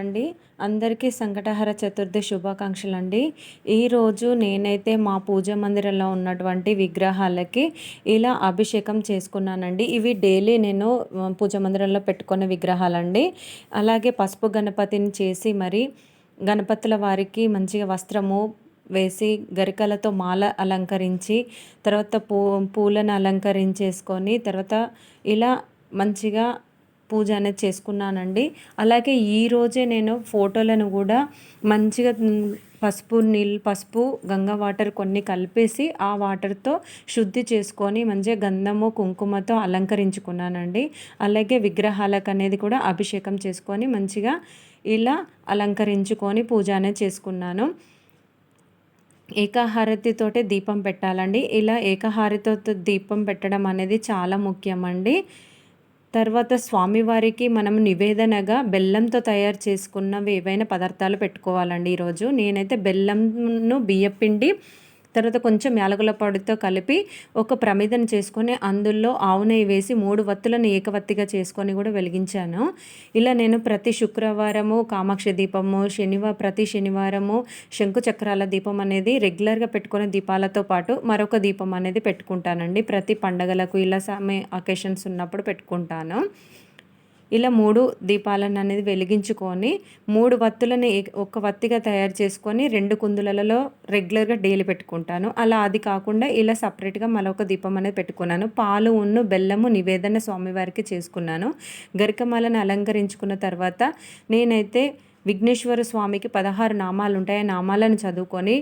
అండి. అందరికీ సంకటహర చతుర్థి శుభాకాంక్షలు అండి ఈరోజు నేనైతే మా పూజ మందిరంలో ఉన్నటువంటి విగ్రహాలకి ఇలా అభిషేకం చేసుకున్నానండి. ఇవి డైలీ నేను పూజ మందిరంలో పెట్టుకున్న విగ్రహాలండి. అలాగే పసుపు గణపతిని చేసి మరి గణపతుల వారికి మంచిగా వస్త్రము వేసి గరికలతో మాల అలంకరించి తర్వాత పూ పూలను అలంకరించేసుకొని తర్వాత ఇలా మంచిగా పూజ అనేది చేసుకున్నానండి. అలాగే ఈరోజే నేను ఫోటోలను కూడా మంచిగా పసుపు నీళ్ళు పసుపు గంగా వాటర్ కొన్ని కలిపేసి ఆ వాటర్తో శుద్ధి చేసుకొని మంచిగా గంధము కుంకుమతో అలంకరించుకున్నానండి. అలాగే విగ్రహాలకు అనేది కూడా అభిషేకం చేసుకొని మంచిగా ఇలా అలంకరించుకొని పూజ అనేది చేసుకున్నాను. ఏకాహారతితోటే దీపం పెట్టాలండి. ఇలా ఏకాహారతితో దీపం పెట్టడం అనేది చాలా ముఖ్యమండి. తర్వాత స్వామివారికి మనం నివేదనగా బెల్లంతో తయారు చేసుకున్నవి ఏవైనా పదార్థాలు పెట్టుకోవాలండి ఈరోజు. నేనైతే బెల్లంను బియ్యపిండి తర్వాత కొంచెం యాలకుల పొడితో కలిపి ఒక ప్రమిదను చేసుకొని అందులో ఆవు నెయ్యి వేసి మూడు వత్తులను ఏకవత్తిగా చేసుకొని కూడా వెలిగించాను. ఇలా నేను ప్రతి శుక్రవారము కామాక్షి దీపము శనివారం ప్రతి శనివారము శంకుచక్రాల దీపం అనేది రెగ్యులర్గా పెట్టుకునే దీపాలతో పాటు మరొక దీపం అనేది పెట్టుకుంటానండి. ప్రతి పండగలకు ఇలా సమయ అకేషన్స్ ఉన్నప్పుడు పెట్టుకుంటాను. ఇలా మూడు దీపాలను అనేది వెలిగించుకొని మూడు వత్తులను ఒక వత్తిగా తయారు చేసుకొని రెండు కుందులలో రెగ్యులర్గా డైలీ పెట్టుకుంటాను. అలా అది కాకుండా ఇలా సపరేట్గా మరొక దీపం అనేది పెట్టుకున్నాను. పాలు ఉన్ను బెల్లము నివేదన స్వామివారికి చేసుకున్నాను. గరికమాలను అలంకరించుకున్న తర్వాత నేనైతే విఘ్నేశ్వర స్వామికి పదహారు నామాలు ఉంటాయి ఆ నామాలను చదువుకొని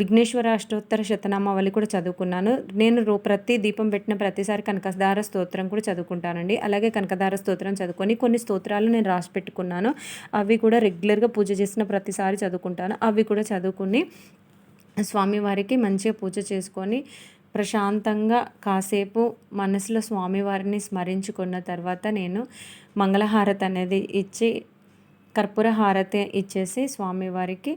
విఘ్నేశ్వర అష్టోత్తర శతనామావళి కూడా చదువుకున్నాను. నేను రో ప్రతి దీపం పెట్టిన ప్రతిసారి కనకదార స్తోత్రం కూడా చదువుకుంటానండి. అలాగే కనకదార స్తోత్రం చదువుకొని కొన్ని స్తోత్రాలు నేను రాసి పెట్టుకున్నాను. అవి కూడా రెగ్యులర్గా పూజ చేసిన ప్రతిసారి చదువుకుంటాను. అవి కూడా చదువుకుని స్వామివారికి మంచిగా పూజ చేసుకొని ప్రశాంతంగా కాసేపు మనసులో స్వామివారిని స్మరించుకున్న తర్వాత నేను మంగళహారతి అనేది ఇచ్చి కర్పూర హారతి ఇచ్చేసి స్వామివారికి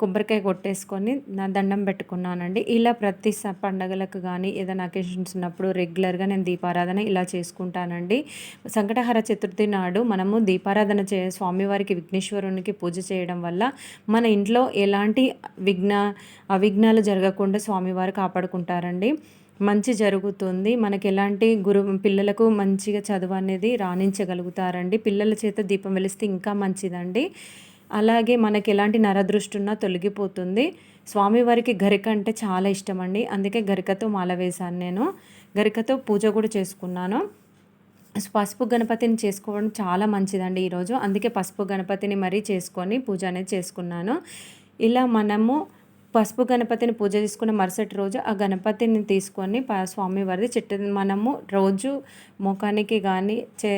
కొబ్బరికాయ కొట్టేసుకొని నా దండం పెట్టుకున్నానండి. ఇలా ప్రతి పండగలకు కానీ ఏదైనా అకేషన్స్ ఉన్నప్పుడు రెగ్యులర్గా నేను దీపారాధన ఇలా చేసుకుంటానండి. సంకటహర చతుర్థి నాడు మనము దీపారాధన చే స్వామివారికి విఘ్నేశ్వరునికి పూజ చేయడం వల్ల మన ఇంట్లో ఎలాంటి విఘ్న అవిఘ్నాలు జరగకుండా స్వామివారు కాపాడుకుంటారండి. మంచి జరుగుతుంది. మనకి ఎలాంటి గురు పిల్లలకు మంచిగా చదువు అనేది రాణించగలుగుతారండి. పిల్లల చేత దీపం వెలిస్తే ఇంకా మంచిదండి. అలాగే మనకి ఎలాంటి నరదృష్టి ఉన్నా తొలగిపోతుంది. స్వామివారికి గరిక అంటే చాలా ఇష్టం అండి అందుకే గరికతో మాల వేశాను నేను. గరికతో పూజ కూడా చేసుకున్నాను. పసుపు గణపతిని చేసుకోవడం చాలా మంచిదండి ఈరోజు. అందుకే పసుపు గణపతిని మరీ చేసుకొని పూజ అనేది చేసుకున్నాను. ఇలా మనము పసుపు గణపతిని పూజ చేసుకున్న మరుసటి రోజు ఆ గణపతిని తీసుకొని స్వామి వారిది చెట్టు మనము రోజు ముఖానికి కానీ చే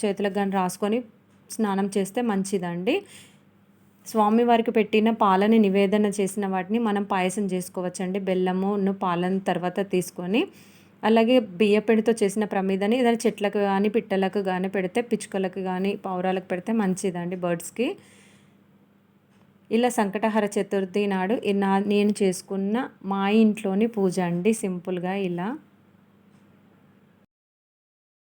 చేతులకు కానీ రాసుకొని స్నానం చేస్తే మంచిదండి. స్వామివారికి పెట్టిన పాలని నివేదన చేసిన వాటిని మనం పాయసం చేసుకోవచ్చండి. బెల్లము పాలను తర్వాత తీసుకొని అలాగే బియ్యపిండితో చేసిన ప్రమిదని ఏదైనా చెట్లకు కానీ పిట్టలకు కానీ పెడితే పిచ్చుకలకు కానీ పావురాలకు పెడితే మంచిదండి బర్డ్స్కి. ఇలా సంకటహర చతుర్థి నాడు నా నేను చేసుకున్న మా ఇంట్లోని పూజ అండి సింపుల్గా ఇలా.